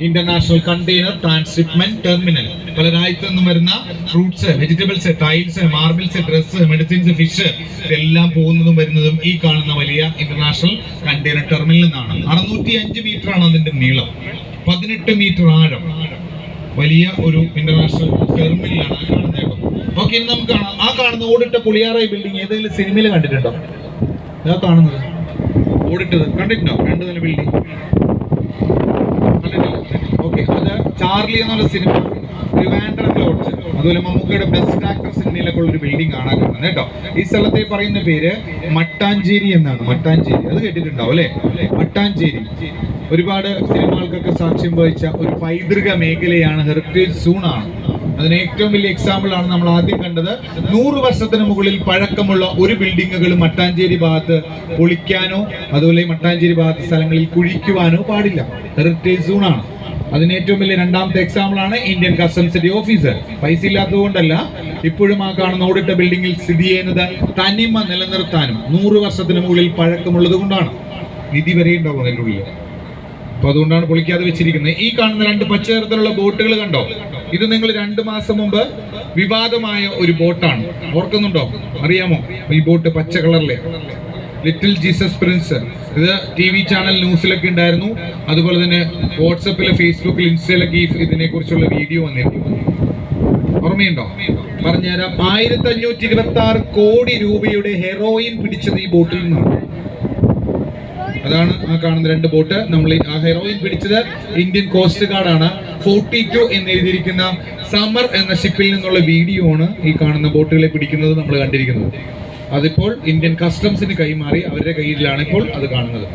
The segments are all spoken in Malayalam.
ഇന്റർനാഷണൽ കണ്ടെയ്നർ ട്രാൻസ്ഷിപ്മെന്റ് ടെർമിനൽ പല രാജ്യത്തു നിന്നും വരുന്ന fruits vegetables tiles marbles dress medicines fish ഇതെല്ലാം പോകുന്നതും വരുന്നതും ഈ കാണുന്ന വലിയ ഇന്റർനാഷണൽ കണ്ടെയ്നർ ടെർമിനലിൽ നിന്നാണ് അറുന്നൂറ്റി അഞ്ച് മീറ്റർ ആണ് അതിന്റെ നീളം. പതിനെട്ട് മീറ്റർ ആഴം. വലിയ ഒരു ഇന്റർനാഷണൽ ടെർമിനലാണ് കാണുന്നത് ഓക്കെ ഇനി നമുക്ക് കാണാം. ആ കാണുന്ന ഓടിട്ട പുളിയാറായി ബിൽഡിംഗ് ഏതെങ്കിലും സിനിമയിൽ കണ്ടിട്ടുണ്ടോ? ഞാൻ കാണുന്നത്. ഓടിട്ടത്. കണ്ടിട്ടുണ്ടോ? രണ്ട് നില ബിൽഡിംഗ് ഓക്കെ അത് ചാർലി എന്നുള്ള സിനിമ ട്രിവാൻഡ്രം അതുപോലെ മമ്മൂക്കയുടെ ബെസ്റ്റ് ആക്ടർ സിനിമയിലൊക്കെ ഉള്ള ഒരു ബിൽഡിംഗ് കാണാൻ കിട്ടുന്നത് കേട്ടോ. ഈ സ്ഥലത്തെ പറയുന്ന പേര് മട്ടാഞ്ചേരി എന്നാണ്. മട്ടാഞ്ചേരി അത് കേട്ടിട്ടുണ്ടാവും അല്ലേ? മട്ടാഞ്ചേരി. ഒരുപാട് സിനിമകൾക്കൊക്കെ സാക്ഷ്യം വഹിച്ച ഒരു പൈതൃക മേഖലയാണ് ഹെറിറ്റേജ് സൂണാണ് അതിന് ഏറ്റവും വലിയ എക്സാമ്പിൾ ആണ് നമ്മൾ ആദ്യം കണ്ടത്. നൂറ് വർഷത്തിന് മുകളിൽ പഴക്കമുള്ള ഒരു ബിൽഡിങ്ങുകൾ മട്ടാഞ്ചേരി ഭാഗത്ത് പൊളിക്കാനോ അതുപോലെ മട്ടാഞ്ചേരി ഭാഗത്ത് സ്ഥലങ്ങളിൽ കുഴിക്കുവാനോ പാടില്ല. ഹെറിറ്റേജ് സോണാണ് അതിന് ഏറ്റവും വലിയ രണ്ടാമത്തെ എക്സാമ്പിൾ ആണ് ഇന്ത്യൻ കസ്റ്റംസിന്റെ ഓഫീസർ പൈസ ഇല്ലാത്തതുകൊണ്ടല്ല ഇപ്പോഴും ആ കാണുന്ന ഓടിട്ട ബിൽഡിങ്ങിൽ സ്ഥിതി ചെയ്യുന്നത് തനിമ നിലനിർത്താനും നൂറ് വർഷത്തിന് മുകളിൽ പഴക്കമുള്ളത് കൊണ്ടാണ്. നിധി വരെ ഉണ്ടാവും അതിന്റെ അപ്പൊ അതുകൊണ്ടാണ് പൊളിക്കാതെ വെച്ചിരിക്കുന്നത്. ഈ കാണുന്ന രണ്ട് പച്ചനിറത്തിലുള്ള ബോട്ടുകൾ കണ്ടോ? ഇത് നിങ്ങൾ രണ്ടു മാസം മുമ്പ് വിവാദമായ ഒരു ബോട്ടാണ്. ഓർക്കുന്നുണ്ടോ? അറിയാമോ? ഈ ബോട്ട് പച്ച കളറിലെ. ലിറ്റിൽ ജീസസ് പ്രിൻസ് ഇത് ടി വി ചാനൽ ന്യൂസിലൊക്കെ ഉണ്ടായിരുന്നു. അതുപോലെ തന്നെ വാട്സപ്പിൽ ഫേസ്ബുക്കിൽ ഇൻസ്റ്റയിലൊക്കെ ഈ ഇതിനെ കുറിച്ചുള്ള വീഡിയോ വന്നിരുന്നു. ഓർമ്മയുണ്ടോ? പറഞ്ഞുതരാം. ആയിരത്തി അഞ്ഞൂറ്റി ഇരുപത്തി ആറ് കോടി രൂപയുടെ ഹെറോയിൻ പിടിച്ചത് ഈ ബോട്ടിൽ നിന്നാണ്. അതാണ് ആ കാണുന്ന രണ്ട് ബോട്ട്. നമ്മൾ ആ ഹെറോയിൻ പിടിച്ചത് ഇന്ത്യൻ കോസ്റ്റ് ഗാർഡ് ആണ് ഫോർട്ടി ടു എന്ന് എഴുതിയിരിക്കുന്ന സമർ എന്ന ഷിപ്പിൽ നിന്നുള്ള വീഡിയോ ആണ് ഈ കാണുന്ന ബോട്ടുകളെ പിടിക്കുന്നത് നമ്മൾ കണ്ടിരിക്കുന്നത്. അതിപ്പോൾ ഇന്ത്യൻ കസ്റ്റംസിന് കൈമാറി അവരുടെ കയ്യിലാണ് ഇപ്പോൾ അത് കാണുന്നത്.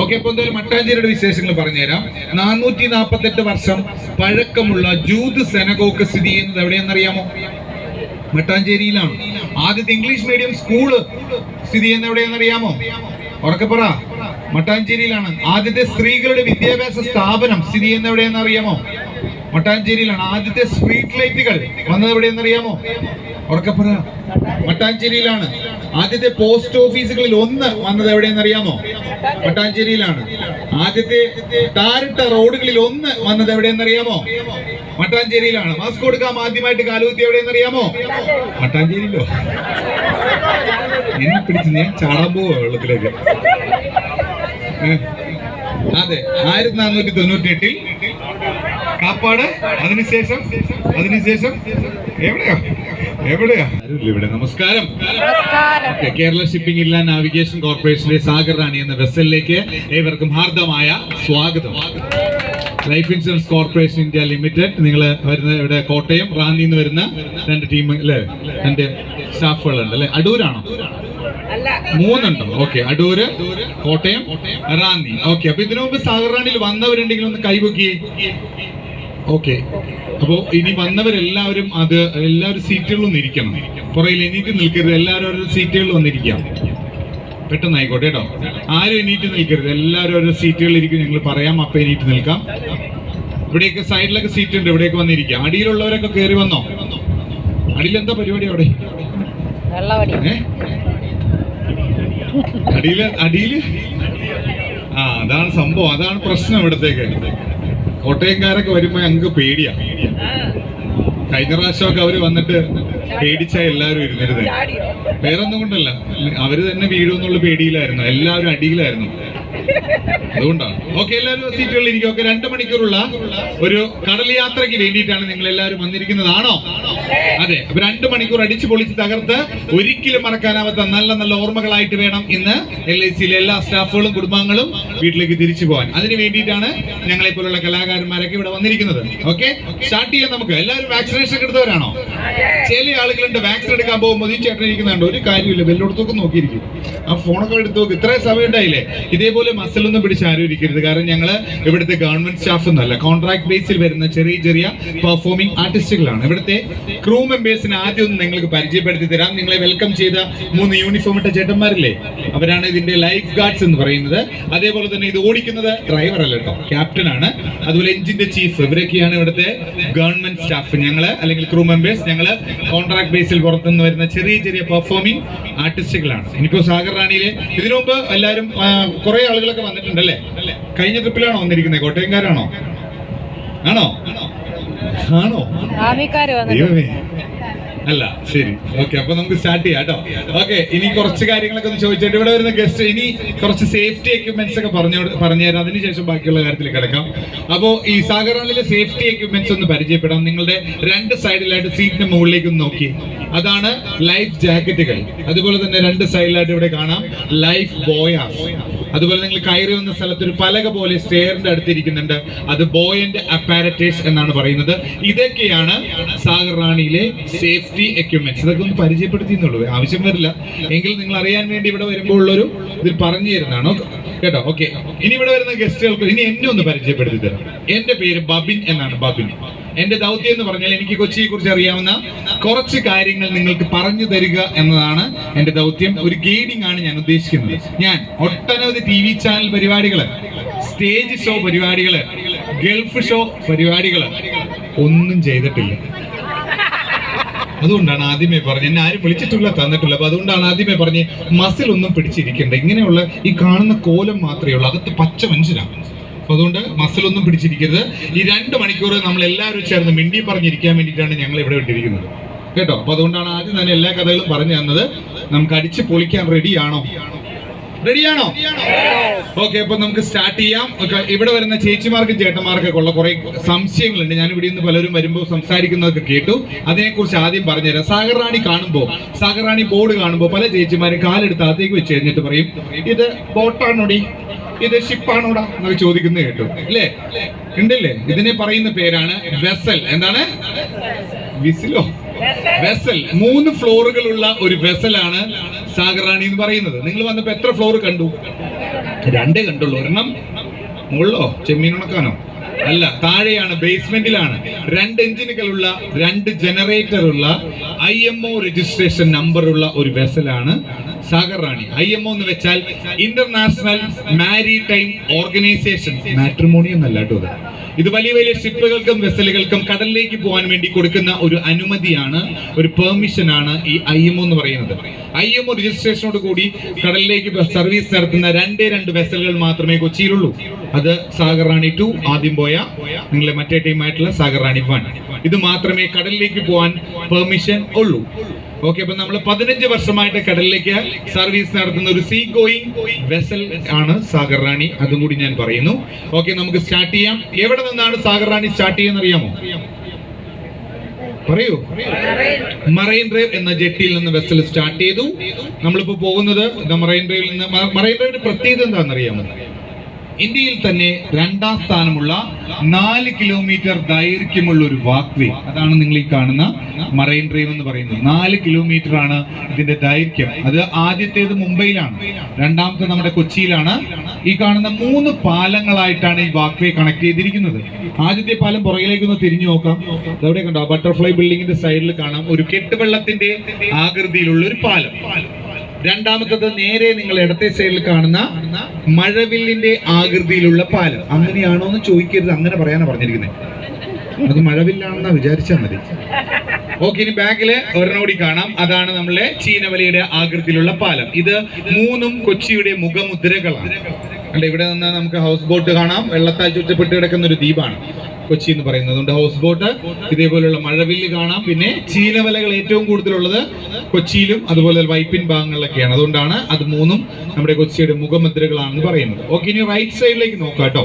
ഓക്കെ അപ്പൊ എന്തായാലും മട്ടാഞ്ചേരിയുടെ വിശേഷങ്ങൾ പറഞ്ഞുതരാം. നാനൂറ്റി നാൽപ്പത്തെട്ട് വർഷം പഴക്കമുള്ള ജൂത് സെനഗോക്ക് സ്ഥിതി ചെയ്യുന്നത് എവിടെയെന്നറിയാമോ? മട്ടാഞ്ചേരിയിലാണ്. ആദ്യത്തെ ഇംഗ്ലീഷ് മീഡിയം സ്കൂൾ സ്ഥിതി ചെയ്യുന്ന എവിടെയെന്നറിയാമോ? ഉറക്കെ പറ. മട്ടാഞ്ചേരിയിലാണ് ആദ്യത്തെ സ്ത്രീകളുടെ വിദ്യാഭ്യാസ സ്ഥാപനം സ്ഥിതി ചെയ്യുന്ന എവിടെയെന്ന് അറിയാമോ? മട്ടാഞ്ചേരിയിലാണ്. ആദ്യത്തെ സ്ട്രീറ്റ് ലൈറ്റുകൾ വന്നത് എവിടെയെന്ന് അറിയാമോ? ഉറക്കപ്പുറ. പറ മട്ടാഞ്ചേരിയിലാണ്. ആദ്യത്തെ പോസ്റ്റ് ഓഫീസുകളിൽ ഒന്ന് വന്നത് എവിടെയെന്ന് അറിയാമോ? മട്ടാഞ്ചേരിയിലാണ്. ആദ്യത്തെ താരിട്ട റോഡുകളിൽ ഒന്ന് വന്നത് എവിടെയെന്ന് അറിയാമോ? മട്ടാഞ്ചേരിയിലാണ്. മാസ്ക് കൊടുക്കാൻ ആദ്യമായിട്ട് കാലുകുത്തി എവിടെയെന്ന് അറിയാമോ? മട്ടാഞ്ചേരിയിലോ? എന്നെ പിടിച്ച് ഞാൻ ചാടാൻ പോവുക വെള്ളത്തിലേക്ക്? അതെ ആയിരത്തി നാനൂറ്റി തൊണ്ണൂറ്റി എട്ടിൽ കാപ്പാട് അതിനുശേഷം അതിനുശേഷം എവിടെയാ? എവിടെയാ? ഇവിടെ. നമസ്കാരം. കേരള ഷിപ്പിംഗ് ഇല്ല നാവിഗേഷൻ കോർപ്പറേഷന്റെ സാഗർ റാണി എന്ന വെസലിലേക്ക് ഏവർക്കും ഹാർദമായ സ്വാഗതം. Life Insurance Corporation India Limited നിങ്ങൾ വരുന്ന ഇവിടെ കോട്ടയം റാന്നി നിന്ന് വരുന്ന രണ്ട് ടീം അല്ലേ? രണ്ട് സ്റ്റാഫുകളുണ്ട് അല്ലെ? അടൂരാണോ? മൂന്നുണ്ടോ? ഓക്കെ അടൂര് കോട്ടയം റാന്നി. ഓക്കെ അപ്പൊ ഇതിനു മുമ്പ് സാഗർ റാണിയിൽ വന്നവരുണ്ടെങ്കിൽ ഒന്ന് കൈപൊക്കി. ഓക്കെ അപ്പോ ഇനി വന്നവരെല്ലാവരും അത് എല്ലാവരും സീറ്റുകളിൽ ഒന്നിരിക്കണം പുറയിൽ എണീറ്റ് നിൽക്കരുത് എല്ലാവരും ഓരോ സീറ്റുകളിൽ വന്നിരിക്കാം. പെട്ടെന്ന് ആയിക്കോട്ടെ കേട്ടോ. ആരും എണീറ്റ് നിൽക്കരുത് എല്ലാവരും ഓരോ സീറ്റുകളിൽ ഇരിക്കും. ഞങ്ങൾ പറയാം അപ്പൊ എണീറ്റ് നിൽക്കാം. ഇവിടെയൊക്കെ സൈഡിലൊക്കെ സീറ്റ് ഉണ്ട് ഇവിടെയൊക്കെ വന്നിരിക്കാം. അടിയിലുള്ളവരൊക്കെ കയറി വന്നോ? അടിയിലെന്താ പരിപാടി അവിടെ? അടിയിൽ അടിയിൽ? ആ അതാണ് സംഭവം. അതാണ് പ്രശ്നം ഇവിടത്തേക്ക്. കോട്ടയംകാരൊക്കെ വരുമ്പോ ഞങ്ങൾക്ക് പേടിയാ. കഴിഞ്ഞ പ്രാവശ്യമൊക്കെ അവർ വന്നിട്ട് പേടിച്ച എല്ലാവരും ഇരുന്നിരുന്നത് വേറെ ഒന്നും കൊണ്ടല്ല. അവർ തന്നെ വീഴുമെന്നുള്ള പേടിയിലായിരുന്നു. എല്ലാവരും അടിയിലായിരുന്നു. അതുകൊണ്ടാണ് ഓക്കെ എല്ലാവരും സീറ്റുകളിൽ ഇരിക്കും ഓക്കെ രണ്ട് മണിക്കൂറുള്ള ഒരു കടൽ യാത്രയ്ക്ക് വേണ്ടിയിട്ടാണ് നിങ്ങൾ എല്ലാവരും വന്നിരിക്കുന്നതാണോ അതെ. അപ്പൊ രണ്ട് മണിക്കൂർ അടിച്ചു പൊളിച്ച് തകർത്ത് ഒരിക്കലും മറക്കാനാവാത്ത നല്ല നല്ല ഓർമ്മകളായിട്ട് വേണം ഇന്ന് എൽ ഐ സിയിലെ എല്ലാ സ്റ്റാഫുകളും കുടുംബങ്ങളും വീട്ടിലേക്ക് തിരിച്ചു പോകാൻ. അതിന് വേണ്ടിയിട്ടാണ് ഞങ്ങളെ പോലുള്ള കലാകാരന്മാരൊക്കെ ഇവിടെ വന്നിരിക്കുന്നത്. ഓക്കെ? സ്റ്റാർട്ട് ചെയ്യാം നമുക്ക്. എല്ലാവരും വാക്സിനേഷൻ എടുത്തവരാണോ? ചില ആളുകളുണ്ട് വാക്സിൻ എടുക്കാൻ പോകുമ്പോൾ ഈ ചേട്ടൻ ഒരു കാര്യമില്ല വെല്ലോടത്തൊക്കെ നോക്കിയിരിക്കും. ആ ഫോണൊക്കെ എടുത്ത് നോക്കി. ഇത്രയും സമയം ഉണ്ടായില്ലേ ഇതേപോലെ മസിലൊന്നും പിടിച്ച് ആരും കാരണം ഞങ്ങൾ ഇവിടുത്തെ ഗവൺമെന്റ് സ്റ്റാഫ് ഒന്നല്ല കോൺട്രാക്ട് ബേസിൽ വരുന്ന ചെറിയ ചെറിയ പെർഫോമിംഗ് ആർട്ടിസ്റ്റുകളാണ് ഇവിടുത്തെ ക്രൂ മെമ്പേഴ്സിനെ ആദ്യം ഒന്ന് നിങ്ങൾക്ക് പരിചയപ്പെടുത്തി തരാം. നിങ്ങളെ വെൽക്കം ചെയ്ത മൂന്ന് യൂണിഫോം ഇട്ട ചേട്ടന്മാരില്ലേ? അവരാണ് ഇതിന്റെ ലൈഫ് ഗാർഡ്സ് എന്ന് പറയുന്നത്. അതേപോലെ തന്നെ ഇത് ഓടിക്കുന്നത് ഡ്രൈവർ അല്ല കേട്ടോ ക്യാപ്റ്റൻ ആണ്. അതുപോലെ എഞ്ചിന്റെ ചീഫ് ഇവരൊക്കെയാണ് ഇവിടുത്തെ ഗവൺമെന്റ് സ്റ്റാഫ് ഞങ്ങൾ അല്ലെങ്കിൽ ക്രൂ മെമ്പേഴ്സ് ഞങ്ങൾ കോൺട്രാക്ട് ബേസിൽ പുറത്തുനിന്ന് വരുന്ന ചെറിയ ചെറിയ പെർഫോമിംഗ് ആർട്ടിസ്റ്റുകളാണ് ഇനിയിപ്പോ സാഗർ റാണിയിലെ ഇതിനു മുമ്പ് എല്ലാവരും കുറെ ആളുകളൊക്കെ വന്നിട്ടുണ്ടല്ലേ? കഴിഞ്ഞ ട്രിപ്പിലാണോ വന്നിരിക്കുന്നത്? കോട്ടയംകാരാണോ? ആണോ? ആണോ? ദൈവമേ. അല്ല ശരി. ഓക്കെ അപ്പൊ നമുക്ക് സ്റ്റാർട്ട് ചെയ്യാം കേട്ടോ. ഓക്കെ ഇനി കുറച്ച് കാര്യങ്ങളൊക്കെ ഒന്ന് ചോദിച്ചിട്ട് ഇവിടെ വരുന്ന ഗസ്റ്റ് ഇനി കുറച്ച് സേഫ്റ്റി എക്യുപ്മെന്റ്സ് ഒക്കെ പറഞ്ഞു പറഞ്ഞുതരാം അതിനുശേഷം ബാക്കിയുള്ള കാര്യത്തിൽ കിടക്കാം. അപ്പോ ഈ സാഗറാനിലെ സേഫ്റ്റി എക്യുപ്മെന്റ്സ് ഒന്ന് പരിചയപ്പെടാം. നിങ്ങളുടെ രണ്ട് സൈഡിലായിട്ട് സീറ്റിന്റെ മുകളിലേക്ക് ഒന്ന് നോക്കി. അതാണ് ലൈഫ് ജാക്കറ്റുകൾ അതുപോലെ തന്നെ രണ്ട് സൈഡിലായിട്ട് ഇവിടെ കാണാം ലൈഫ് ബോയാസ് അതുപോലെ നിങ്ങൾ കയറി വന്ന സ്ഥലത്ത് ഒരു പലക പോലെ സ്റ്റെയറിന്റെ അടുത്തിരിക്കുന്നുണ്ട്. അത് ബോയന്റ് അപ്പാരറ്റേഴ്സ് എന്നാണ് പറയുന്നത്. ഇതൊക്കെയാണ് സാഗർ റാണിയിലെ സേഫ്റ്റി എക്യുപ്മെന്റ്സ് ഇതൊക്കെ ഒന്ന് പരിചയപ്പെടുത്തിയെന്നുള്ളൂ ആവശ്യം വരില്ല. എങ്കിൽ നിങ്ങൾ അറിയാൻ വേണ്ടി ഇവിടെ വരുമ്പോൾ ഉള്ളൊരു ഇതിൽ പറഞ്ഞു തരുന്നതാണ്. കേട്ടോ? ഓക്കെ. ഇനി ഇവിടെ വരുന്ന ഗസ്റ്റുകൾക്ക് ഇനി എന്നെ ഒന്ന് പരിചയപ്പെടുത്തി തരാം. എന്റെ പേര് ബബിൻ എന്നാണ് ബബിൻ. എന്റെ ദൗത്യം എന്ന് പറഞ്ഞാൽ എനിക്ക് കൊച്ചിയെ കുറിച്ച് അറിയാവുന്ന കുറച്ച് കാര്യങ്ങൾ നിങ്ങൾക്ക് പറഞ്ഞു തരിക എന്നതാണ് എന്റെ ദൗത്യം. ഒരു ഗൈഡിംഗ് ആണ് ഞാൻ ഉദ്ദേശിക്കുന്നത്. ഞാൻ ഒട്ടനവധി ടി വി ചാനൽ പരിപാടികൾ സ്റ്റേജ് ഷോ പരിപാടികൾ ഗൾഫ് ഷോ പരിപാടികൾ ഒന്നും ചെയ്തിട്ടില്ല. അതുകൊണ്ടാണ് ആദ്യമേ പറഞ്ഞത് എന്നെ ആരും വിളിച്ചിട്ടില്ല തന്നിട്ടില്ല. അപ്പൊ അതുകൊണ്ടാണ് ആദ്യമേ പറഞ്ഞ് മസിൽ ഒന്നും പിടിച്ചിരിക്കണ്ട ഇങ്ങനെയുള്ള ഈ കാണുന്ന കോലം മാത്രമേ ഉള്ളൂ. അകത്ത് പച്ച മനുഷ്യരാണ്. അപ്പൊ അതുകൊണ്ട് മസിലൊന്നും പിടിച്ചിരിക്കരുത്. ഈ രണ്ട് മണിക്കൂർ നമ്മൾ എല്ലാവരും ചേർന്ന് മിണ്ടി പറഞ്ഞിരിക്കാൻ വേണ്ടിയിട്ടാണ് ഞങ്ങൾ ഇവിടെ ഇട്ടിരിക്കുന്നത്. കേട്ടോ? അപ്പൊ അതുകൊണ്ടാണ് ആദ്യം തന്നെ എല്ലാ കഥകളും പറഞ്ഞു തന്നത്. നമുക്ക് അടിച്ച് പൊളിക്കാൻ റെഡിയാണോ റെഡിയാണോ? ഓക്കെ അപ്പൊ നമുക്ക് സ്റ്റാർട്ട് ചെയ്യാം. ഇവിടെ വരുന്ന ചേച്ചിമാർക്കും ചേട്ടന്മാർക്കൊക്കെ ഉള്ള കുറെ സംശയങ്ങളുണ്ട്. ഞാൻ ഇവിടെ നിന്ന് പലരും വരുമ്പോൾ സംസാരിക്കുന്നതൊക്കെ കേട്ടു. അതിനെക്കുറിച്ച് ആദ്യം പറഞ്ഞുതരാം. സാഗർ റാണി കാണുമ്പോൾ സാഗർ റാണി ബോർഡ് കാണുമ്പോൾ പല ചേച്ചിമാരും കാലെടുത്ത് അകത്തേക്ക് വെച്ച് കഴിഞ്ഞിട്ട് പറയും ഇത് ബോട്ടാണോടി ഇത് ഷിപ്പാണോടാ എന്നൊക്കെ ചോദിക്കുന്നത് കേട്ടു. അല്ലേ? ഉണ്ടല്ലേ? ഇതിനെ പറയുന്ന പേരാണ് വെസൽ എന്താണ്? വിസിലോ? വെസൽ മൂന്ന് ഫ്ലോറുകളുള്ള ഒരു വെസലാണ് സാഗറാണി എന്ന് പറയുന്നത്. നിങ്ങൾ വന്നപ്പോ എത്ര ഫ്ലോർ കണ്ടു? രണ്ടേ കണ്ടുള്ളൂ. ഒരെണ്ണം മുകളിലോ? ചെമ്മീൻ ഉണക്കാനോ അല്ല താഴെയാണ് ബേസ്മെന്റിലാണ് രണ്ട് എഞ്ചിനുകളുള്ള രണ്ട് ജനറേറ്റർ ഉള്ള I M O registration number ഉള്ള ഒരു വെസലാണ് Sagar Rani. I M O എന്ന് വെച്ചാൽ ഇന്റർനാഷണൽ മാരി ടൈം ഓർഗനൈസേഷൻ മാട്രിമോണി എന്നല്ല കേട്ടോ ഇത്. വലിയ വലിയ ഷിപ്പുകൾക്കും വെസലുകൾക്കും കടലിലേക്ക് പോകാൻ വേണ്ടി കൊടുക്കുന്ന ഒരു അനുമതിയാണ് ഒരു പെർമിഷൻ ആണ് ഈ ഐ എം ഒ എന്ന് പറയുന്നത്. ഐ എം ഒ രജിസ്ട്രേഷനോട് കൂടി കടലിലേക്ക് സർവീസ് നടത്തുന്ന രണ്ടേ രണ്ട് വെസലുകൾ മാത്രമേ കൊച്ചിയിലുള്ളൂ. അത് സാഗർ റാണി ടു ആദ്യം പോയ നിങ്ങളെ മറ്റേ ടീമായിട്ടുള്ള സാഗർ റാണി വൺ ഇത് മാത്രമേ കടലിലേക്ക് പോകാൻ പെർമിഷൻ ഉള്ളൂ. ഓക്കെ അപ്പൊ നമ്മൾ പതിനഞ്ച് വർഷമായിട്ട് കടലിലേക്ക് സർവീസ് നടത്തുന്ന ഒരു സീ ഗോയിങ് വെസൽ ആണ് സാഗർ റാണി. അതും കൂടി ഞാൻ പറയുന്നു. ഓക്കെ നമുക്ക് സ്റ്റാർട്ട് ചെയ്യാം. എവിടെ നിന്നാണ് സാഗർ റാണി സ്റ്റാർട്ട് ചെയ്യുന്ന അറിയാമോ പറയൂ. മറൈൻ ഡ്രൈവ് എന്ന ജെട്ടിയിൽ നിന്ന് വെസൽ സ്റ്റാർട്ട് ചെയ്തു. നമ്മളിപ്പോ പോകുന്നത് മറൈൻ ഡ്രൈവിൽ നിന്ന്. മറൈൻ ഡ്രൈവിന്റെ പ്രത്യേകത എന്താണെന്ന് അറിയാമോ ഇന്ത്യയിൽ തന്നെ രണ്ടാം സ്ഥാനമുള്ള നാല് കിലോമീറ്റർ ദൈർഘ്യമുള്ള ഒരു വാക്വേ. അതാണ് നിങ്ങൾ ഈ കാണുന്ന മറൈൻ ഡ്രൈവ് എന്ന് പറയുന്നത്. നാല് കിലോമീറ്റർ ആണ് ഇതിന്റെ ദൈർഘ്യം. അത് ആദ്യത്തേത് മുംബൈയിലാണ്. രണ്ടാമത്തെ നമ്മുടെ കൊച്ചിയിലാണ്. ഈ കാണുന്ന മൂന്ന് പാലങ്ങളായിട്ടാണ് ഈ വാക്വേ കണക്ട് ചെയ്തിരിക്കുന്നത്. ആദ്യത്തെ പാലം പുറകിലേക്ക് ഒന്ന് തിരിഞ്ഞു നോക്കാം. അവിടെ കണ്ടോ? ബട്ടർഫ്ലൈ ബിൽഡിങ്ങിന്റെ സൈഡിൽ കാണാം ഒരു കെട്ടുവെള്ളത്തിന്റെ ആകൃതിയിലുള്ള ഒരു പാലം. രണ്ടാമത്തത് നേരെ നിങ്ങൾ ഇടത്തെ സൈഡിൽ കാണുന്ന മഴവില്ലിന്റെ ആകൃതിയിലുള്ള പാലം. അങ്ങനെയാണോ എന്ന് ചോദിക്കരുത്. അങ്ങനെ പറയാനാ പറഞ്ഞിരിക്കുന്നത് അത് മഴവില്ലാണെന്നാ വിചാരിച്ചാൽ മതി. ഓക്കെ ഇനി ബാക്കിൽ ഒരെണ്ണോടി കാണാം. അതാണ് നമ്മളെ ചീനവലിയുടെ ആകൃതിയിലുള്ള പാലം. ഇത് മൂന്നും കൊച്ചിയുടെ മുഖമുദ്രകളാണ്. അല്ല ഇവിടെ നിന്ന് നമുക്ക് ഹൗസ് ബോട്ട് കാണാം. വെള്ളത്താൽ ചുറ്റപ്പെട്ട് കിടക്കുന്ന ഒരു ദ്വീപാണ് കൊച്ചി എന്ന് പറയുന്നത്. അതുകൊണ്ട് ഹൗസ് ബോട്ട് ഇതേപോലെയുള്ള മഴവില്ല് കാണാം. പിന്നെ ചീനവലകൾ ഏറ്റവും കൂടുതലുള്ളത് കൊച്ചിയിലും അതുപോലെ വൈപ്പിൻ ഭാഗങ്ങളിലൊക്കെയാണ്. അതുകൊണ്ടാണ് അത് മൂന്നും നമ്മുടെ കൊച്ചിയുടെ മുഖമുദ്രകളാണെന്ന് പറയുന്നത്. ഓക്കെ ഇനി റൈറ്റ് സൈഡിലേക്ക് നോക്കാം കേട്ടോ.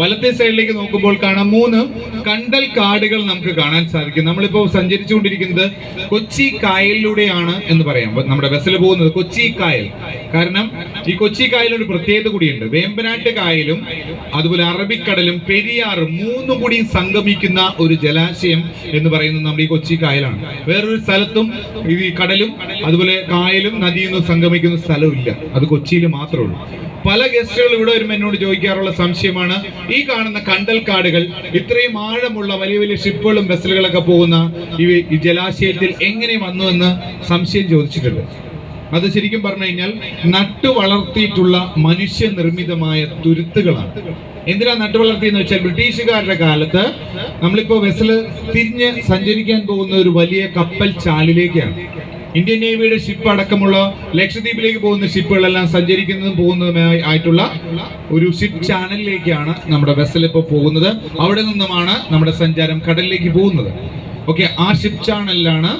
വലത്തെ സൈഡിലേക്ക് നോക്കുമ്പോൾ കാണാം മൂന്ന് കണ്ടൽ കാടുകൾ നമുക്ക് കാണാൻ സാധിക്കും. നമ്മളിപ്പോ സഞ്ചരിച്ചുകൊണ്ടിരിക്കുന്നത് കൊച്ചി കായലിലൂടെയാണ് എന്ന് പറയാം. നമ്മുടെ ബസ്സിൽ പോകുന്നത് കൊച്ചി കായൽ. കാരണം ഈ കൊച്ചി കായലൊരു പ്രത്യേകത കൂടിയുണ്ട്. വേമ്പനാട്ട് കായലും അതുപോലെ അറബിക്കടലും പെരിയാറും മൂന്നും കൂടി സംഗമിക്കുന്ന ഒരു ജലാശയം എന്ന് പറയുന്നത് നമ്മുടെ ഈ കൊച്ചി കായലാണ്. വേറൊരു സ്ഥലത്തും ഈ കടലും അതുപോലെ കായലും നദിയും സംഗമിക്കുന്ന സ്ഥലമില്ല. അത് കൊച്ചിയിൽ മാത്രമേ ഉള്ളൂ. പല ഗസ്റ്റുകൾ ഇവിടെ വരുമ്പോൾ എന്നോട് ചോദിക്കാറുള്ള സംശയമാണ് ഈ കാണുന്ന കണ്ടൽ കാടുകൾ ഇത്രയും ആഴമുള്ള വലിയ വലിയ ഷിപ്പുകളും വെസലുകളൊക്കെ പോകുന്ന ഈ ജലാശയത്തിൽ എങ്ങനെ വന്നു എന്ന് സംശയം ചോദിച്ചിട്ടുണ്ട്. അത് ശരിക്കും പറഞ്ഞു കഴിഞ്ഞാൽ നട്ടു വളർത്തിയിട്ടുള്ള മനുഷ്യനിർമ്മിതമായ തുരുത്തുകളാണ്. എന്തിനാ നട്ടു വളർത്തിയെന്ന് വെച്ചാൽ ബ്രിട്ടീഷുകാരുടെ കാലത്ത് നമ്മളിപ്പോ വെസൽ തിരിഞ്ഞ് സഞ്ചരിക്കാൻ പോകുന്ന ഒരു വലിയ കപ്പൽ ചാലിലേക്കാണ്. ഇന്ത്യൻ നേവിയുടെ ഷിപ്പ് അടക്കമുള്ള ലക്ഷദ്വീപിലേക്ക് പോകുന്ന ഷിപ്പുകളെല്ലാം സഞ്ചരിക്കുന്നതും പോകുന്നതുമായി ആയിട്ടുള്ള ഒരു ഷിപ്പ് ചാനലിലേക്കാണ് നമ്മുടെ വെസൽ ഇപ്പോൾ പോകുന്നത്. അവിടെ നിന്നുമാണ് നമ്മുടെ സഞ്ചാരം കടലിലേക്ക് പോകുന്നത്. ഓക്കെ ആ ഷിപ്പ് ചാനലിലാണ്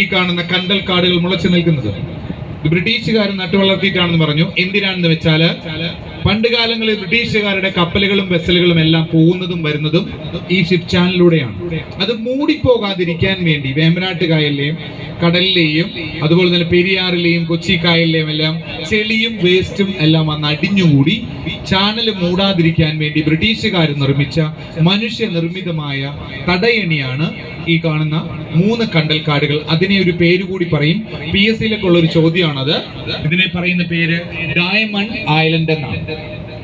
ഈ കാണുന്ന കണ്ടൽ കാടുകൾ മുളച്ചു നിൽക്കുന്നത്. ബ്രിട്ടീഷുകാർ നട്ടുവളർത്തിയിട്ടാണെന്ന് പറഞ്ഞു. എന്തിനാണെന്ന് വെച്ചാൽ പണ്ട് കാലങ്ങളിൽ ബ്രിട്ടീഷുകാരുടെ കപ്പലുകളും വെസലുകളും എല്ലാം പോകുന്നതും വരുന്നതും ഈ ഷിപ്പ് ചാനലിലൂടെയാണ് അത് മൂടിപ്പോകാതിരിക്കാൻ വേണ്ടി വേമ്പനാട്ട് കായലിലെയും കടലിലെയും അതുപോലെ തന്നെ പെരിയാറിലെയും കൊച്ചി കായലിലെയും എല്ലാം ചെളിയും വേസ്റ്റും എല്ലാം വന്ന് അടിഞ്ഞുകൂടി ചാനൽ മൂടാതിരിക്കാൻ വേണ്ടി ബ്രിട്ടീഷുകാർ നിർമ്മിച്ച മനുഷ്യ നിർമ്മിതമായ തടയണിയാണ് ഈ കാണുന്ന മൂന്ന് കണ്ടൽ കാടുകൾ അതിനെ ഒരു പേര് കൂടി പറയും. പി എസ് സിയിലൊക്കെ ഉള്ള ഒരു ചോദ്യമാണത്. ഇതിനെ പറയുന്ന പേര് ഡയമണ്ട് ഐലൻഡ് എന്നാണ്.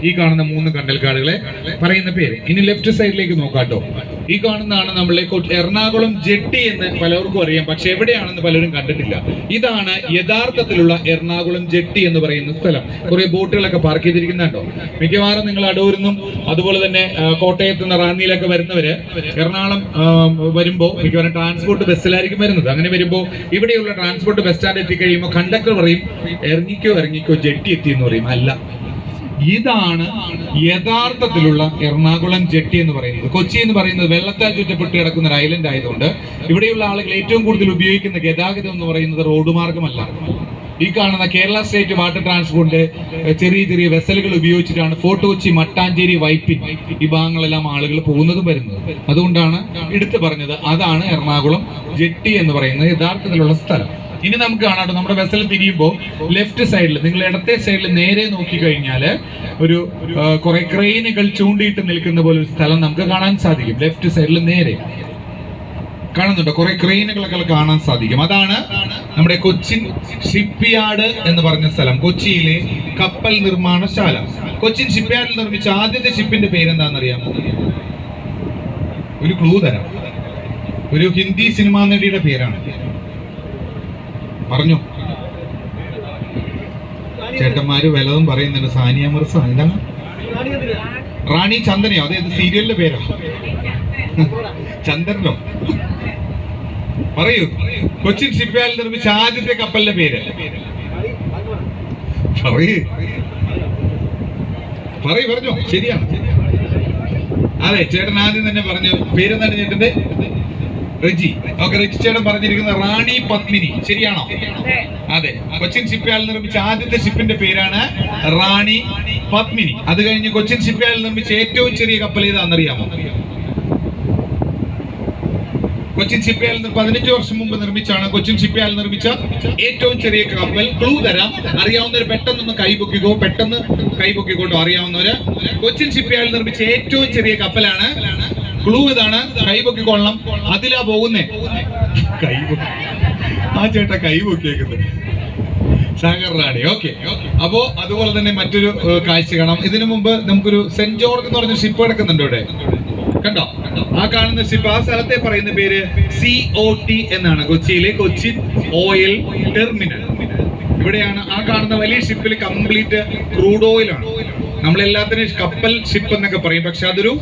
ഈ കാണുന്ന മൂന്ന് കണ്ടൽക്കാടുകളെ പറയുന്ന പേര്. ഇനി ലെഫ്റ്റ് സൈഡിലേക്ക് നോക്കാട്ടോ. ഈ കാണുന്നതാണ് നമ്മളെ എറണാകുളം ജെട്ടി എന്ന് പലർക്കും അറിയാം പക്ഷെ എവിടെയാണെന്ന് പലരും കണ്ടിട്ടില്ല. ഇതാണ് യഥാർത്ഥത്തിലുള്ള എറണാകുളം ജെട്ടി എന്ന് പറയുന്ന സ്ഥലം. കുറെ ബോട്ടുകളൊക്കെ പാർക്ക് ചെയ്തിരിക്കുന്നുണ്ടോ? മിക്കവാറും നിങ്ങൾ അടൂരിന്നും അതുപോലെ തന്നെ കോട്ടയത്ത് നിന്ന് റാന്നിയിലൊക്കെ വരുന്നവര് എറണാകുളം വരുമ്പോൾ വരുമ്പോ മിക്കവാറും ട്രാൻസ്പോർട്ട് ബസ്സിലായിരിക്കും വരുന്നത്. അങ്ങനെ വരുമ്പോൾ ഇവിടെയുള്ള ട്രാൻസ്പോർട്ട് ബസ് സ്റ്റാൻഡ് എത്തിക്കഴിയുമ്പോൾ കണ്ടക്ടർ പറയും ഇറങ്ങിക്കോ ഇറങ്ങിക്കോ ജെട്ടി എത്തി എന്ന് പറയും. അല്ല. ഇതാണ് യഥാർത്ഥത്തിലുള്ള എറണാകുളം ജെട്ടി എന്ന് പറയുന്നത്. കൊച്ചി എന്ന് പറയുന്നത് വെള്ളത്താൽ ചുറ്റപ്പെട്ട് കിടക്കുന്ന ഒരു ഐലൻഡ് ആയതുകൊണ്ട് ഇവിടെയുള്ള ആളുകൾ ഏറ്റവും കൂടുതൽ ഉപയോഗിക്കുന്ന ഗതാഗതം എന്ന് പറയുന്നത് റോഡ് മാർഗമല്ല. ഈ കാണുന്ന കേരള സ്റ്റേറ്റ് വാട്ടർ ട്രാൻസ്പോർട്ടിന്റെ ചെറിയ ചെറിയ വെസലുകൾ ഉപയോഗിച്ചിട്ടാണ് ഫോർട്ട് കൊച്ചി മട്ടാഞ്ചേരി വൈപ്പിൻ ഈ ഭാഗങ്ങളെല്ലാം ആളുകൾ പോകുന്നതും വരുന്നത്. അതുകൊണ്ടാണ് എടുത്തു പറഞ്ഞത് അതാണ് എറണാകുളം ജെട്ടി എന്ന് പറയുന്നത് യഥാർത്ഥത്തിലുള്ള സ്ഥലം. ഇനി നമുക്ക് കാണാട്ടോ. നമ്മുടെ വെസൽ തിരിയുമ്പോൾ ലെഫ്റ്റ് സൈഡിൽ നിങ്ങൾ ഇടത്തെ സൈഡിൽ നേരെ നോക്കി കഴിഞ്ഞാൽ ഒരു കുറെ ക്രെയിനുകൾ ചൂണ്ടിയിട്ട് നിൽക്കുന്ന പോലെ ഒരു സ്ഥലം നമുക്ക് കാണാൻ സാധിക്കും. ലെഫ്റ്റ് സൈഡിൽ നേരെ. കാണുന്നുണ്ടോ? കുറെ ക്രെയിനുകളൊക്കെ കാണാൻ സാധിക്കും. അതാണ് നമ്മുടെ കൊച്ചിൻ ഷിപ്പ് യാർഡ് എന്ന് പറഞ്ഞ സ്ഥലം. കൊച്ചിയിലെ കപ്പൽ നിർമ്മാണശാല. കൊച്ചിൻ ഷിപ്പ് യാർഡിൽ നിർമ്മിച്ച ആദ്യത്തെ ഷിപ്പിന്റെ പേരെന്താണെന്നറിയാമോ? ഒരു ക്ലൂ തരാം. ഒരു ഹിന്ദി സിനിമാ നടിയുടെ പേരാണ്. പറഞ്ഞു. ചേട്ടന്മാര് വിലതും പറയുന്നുണ്ട്. സാനിയ മിർസ എന്താണ്? റാണി ചന്ദനയോ? അതെ സീരിയലിന്റെ പേരാ. ചന്ദ്രനോ പറയൂ. കൊച്ചിൻ ഷിപ്പ്യാർഡിൽ നിർമ്മിച്ച ആദ്യത്തെ കപ്പലിന്റെ പേര്. പറയൂ. പറയൂ പറഞ്ഞോ. ശരിയാണ്. അതെ ചേട്ടൻ ആദ്യം തന്നെ പറഞ്ഞു. പേരെന്താണ് ചേട്ടന്റെ റെജി ഓക്കെ റെജി ചേട്ടൻ പറഞ്ഞിരിക്കുന്ന റാണി പത്മിനി ശരിയാണോ? അതെ. കൊച്ചിൻ ഷിപ്പ്യാർഡിൽ നിർമ്മിച്ച ആദ്യത്തെ ഷിപ്പിന്റെ പേരാണ് റാണി പത്മിനി. അത് കഴിഞ്ഞ് കൊച്ചിൻ ഷിപ്പ്യാർഡിൽ നിർമ്മിച്ച ഏറ്റവും ചെറിയ കപ്പൽ ഏതാണെന്നറിയാമോ? കൊച്ചിൻ ഷിപ്പ്യാർഡിൽ പതിനഞ്ച് വർഷം മുമ്പ് നിർമ്മിച്ചാണ് കൊച്ചിൻ ഷിപ്പ്യാർഡിൽ നിർമ്മിച്ച ഏറ്റവും ചെറിയ കപ്പൽ. ക്ലൂ തരാം. അറിയാവുന്നവർ പെട്ടെന്നൊന്ന് കൈപൊക്കിക്കോ പെട്ടെന്ന് കൈപൊക്കിക്കോട്ടോ അറിയാവുന്നവര്. കൊച്ചിൻ ഷിപ്പ്യാർഡിൽ നിർമ്മിച്ച ഏറ്റവും ചെറിയ കപ്പലാണ് ക്ലൂ ഇതാണ്. കൈപൊക്കിക്കൊള്ളണം അതിലാ പോകുന്നേ. കൈപൊക്കി ആ ചേട്ടാ കൈപൊക്കിയേക്കുന്നത് സാഗർ റാണി. ഓക്കെ അപ്പോ അതുപോലെ തന്നെ മറ്റൊരു കാഴ്ച കാണാം. ഇതിനു മുമ്പ് നമുക്കൊരു സെന്റ് ജോർജ് എന്ന് പറഞ്ഞ ഷിപ്പ് കിടക്കുന്നുണ്ട് ഇവിടെ. കണ്ടോ? ആ കാണുന്ന ഷിപ്പ് ആ സ്ഥലത്തെ പറയുന്ന പേര് സി ഒ ടി എന്നാണ്. കൊച്ചിയിലെ കൊച്ചി ഓയിൽ ടെർമിനൽ. ഇവിടെയാണ് ആ കാണുന്ന വലിയ ഷിപ്പിൽ കംപ്ലീറ്റ് ക്രൂഡ് ഓയിലാണ് നമ്മളെല്ലാത്തിനും കപ്പൽ ഷിപ്പ് എന്നൊക്കെ പറയും. പക്ഷെ അതൊരു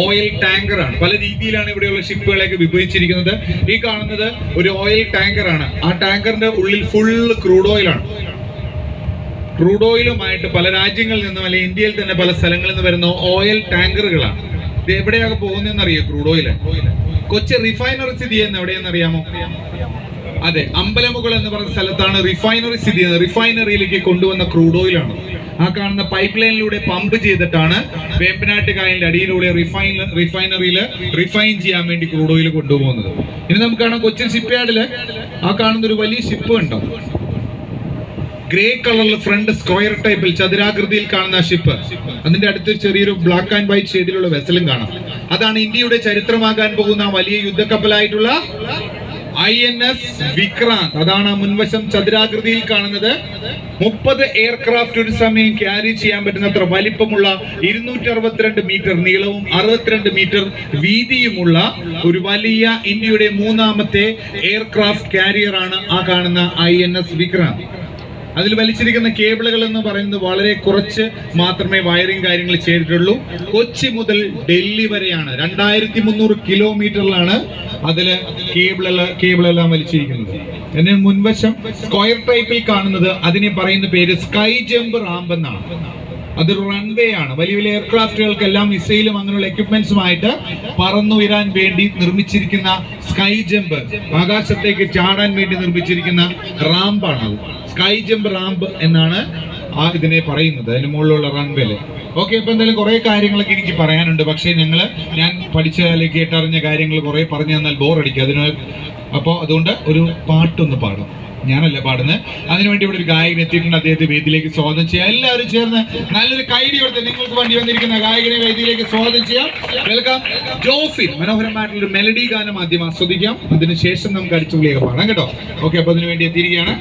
ഓയിൽ ടാങ്കറാണ് പല രീതിയിലാണ് ഇവിടെയുള്ള ഷിപ്പുകളെയൊക്കെ വിഭജിച്ചിരിക്കുന്നത്. ഈ കാണുന്നത് ഒരു ഓയിൽ ടാങ്കറാണ് ആ ടാങ്കറിന്റെ ഉള്ളിൽ ഫുള്ള് ക്രൂഡ് ഓയിലാണ് ക്രൂഡ് ഓയിലുമായിട്ട് പല രാജ്യങ്ങളിൽ നിന്നും അല്ലെങ്കിൽ ഇന്ത്യയിൽ തന്നെ പല സ്ഥലങ്ങളിൽ നിന്ന് വരുന്ന ഓയിൽ ടാങ്കറുകളാണ് ഇത് എവിടെയൊക്കെ പോകുന്നതെന്ന് അറിയോ ക്രൂഡ് ഓയിൽ കൊച്ചി റിഫൈനറി സ്ഥിതി ചെയ്യുന്ന എവിടെയെന്ന് അറിയാമോ? അതെ അമ്പലമുകൾ എന്ന് പറഞ്ഞ സ്ഥലത്താണ് റിഫൈനറി സ്ഥിതി ചെയ്യുന്നത്. റിഫൈനറിയിലേക്ക് കൊണ്ടുവന്ന ക്രൂഡ് ഓയിൽ ആണ് ആ കാണുന്ന പൈപ്പ് ലൈനിലൂടെ പമ്പ് ചെയ്തിട്ടാണ് വേമ്പനാട്ട് കായലിന്റെ അടിയിലൂടെ റിഫൈൻ റിഫൈനറിയിൽ റിഫൈൻ ചെയ്യാൻ വേണ്ടി ക്രൂഡ് ഓയിൽ കൊണ്ടുപോകുന്നത്. ഇനി നമുക്ക് കാണാം കൊച്ചിൻ ഷിപ്പ് യാർഡിൽ ആ കാണുന്ന ഒരു വലിയ ഷിപ്പ് ഉണ്ടോ ഗ്രേ കളറിൽ ഫ്രണ്ട് സ്ക്വയർ ടൈപ്പിൽ ചതുരാകൃതിയിൽ കാണുന്ന ഷിപ്പ് അതിന്റെ അടുത്ത് ചെറിയൊരു ബ്ലാക്ക് ആൻഡ് വൈറ്റ് ഷെയ്ഡിലുള്ള വെസലും കാണാം. അതാണ് ഇന്ത്യയുടെ ചരിത്രമാകാൻ പോകുന്ന വലിയ യുദ്ധക്കപ്പലായിട്ടുള്ള ഐ എൻ എസ് വിക്രാന്ത്. അതാണ് മുൻവശം ചതുരാകൃതിയിൽ കാണുന്നത്. മുപ്പത് എയർക്രാഫ്റ്റ് ഒരു സമയം ക്യാരി ചെയ്യാൻ പറ്റുന്നത്ര വലിപ്പമുള്ള ഇരുന്നൂറ്റി അറുപത്തിരണ്ട് മീറ്റർ നീളവും അറുപത്തിരണ്ട് മീറ്റർ വീതിയുമുള്ള ഒരു വലിയ ഇന്ത്യയുടെ മൂന്നാമത്തെ എയർക്രാഫ്റ്റ് കാരിയർ ആണ് ആ കാണുന്ന ഐ എൻ എസ് വിക്രാന്ത്. അതിൽ വലിച്ചിരിക്കുന്ന കേബിളുകൾ എന്ന് പറയുന്നത് വളരെ കുറച്ച് മാത്രമേ വയറിംഗ് കാര്യങ്ങൾ ചെയ്തിട്ടുള്ളൂ. കൊച്ചി മുതൽ ഡൽഹി വരെയാണ്. രണ്ടായിരത്തി മുന്നൂറ് കിലോമീറ്ററിലാണ് അതിൽ കേബിൾ കേബിളെല്ലാം വലിച്ചിരിക്കുന്നത്. എന്നെ മുൻവശം സ്ക്വയർ ടൈപ്പിൽ കാണുന്നത് അതിനെ പറയുന്ന പേര് സ്കൈ ജമ്പ് റാമ്പ് എന്നാണ്. അത് റൺവേ ആണ്. വലിയ വലിയ എയർക്രാഫ്റ്റുകൾക്കെല്ലാം മിസൈലും അങ്ങനെയുള്ള എക്യുപ്മെന്റ്സുമായിട്ട് പറന്നുയരാൻ വേണ്ടി നിർമ്മിച്ചിരിക്കുന്ന സ്കൈ ജമ്പ്. ആകാശത്തേക്ക് ചാടാൻ വേണ്ടി നിർമ്മിച്ചിരിക്കുന്ന റാമ്പാണ് അത് സ്കൈ ജമ്പ് റാമ്പ് എന്നാണ് ആ ഇതിനെ പറയുന്നത് അതിന് മുകളിലുള്ള റൺവേൽ ഓക്കെ ഇപ്പൊ എന്തായാലും കുറെ കാര്യങ്ങളൊക്കെ എനിക്ക് പറയാനുണ്ട്. പക്ഷേ ഞങ്ങൾ ഞാൻ പഠിച്ച അല്ലെങ്കിൽ കേട്ടറിഞ്ഞ കാര്യങ്ങൾ കുറെ പറഞ്ഞു തന്നാൽ ബോർ അതിനാൽ അതിന് അപ്പോൾ അതുകൊണ്ട് ഒരു പാട്ടൊന്ന് പാടാം. ഞാനല്ല പാടുന്നത്. അതിനുവേണ്ടി ഇവിടെ ഒരു ഗായകൻ എത്തിയിട്ടുണ്ട്. അദ്ദേഹത്തെ വേദിയിലേക്ക് സ്വാഗതം ചെയ്യാം. എല്ലാവരും ചേർന്ന് നല്ലൊരു കൈഡി കൊടുത്ത് നിങ്ങൾക്ക് വേണ്ടി വന്നിരിക്കുന്ന ഗായകനെ വേദിയിലേക്ക് സ്വാഗതം ചെയ്യാം. വെൽക്കം ജോഫിൻ മനോഹരമായിട്ടുള്ള ഒരു മെലഡി ഗാനം ആദ്യം ആസ്വദിക്കാം. അതിനുശേഷം നമുക്ക് അടിച്ചുപൊളിയൊക്കെ പാടാം കേട്ടോ. ഓക്കെ അപ്പൊ അതിനുവേണ്ടി എത്തിയിരിക്കുകയാണ്.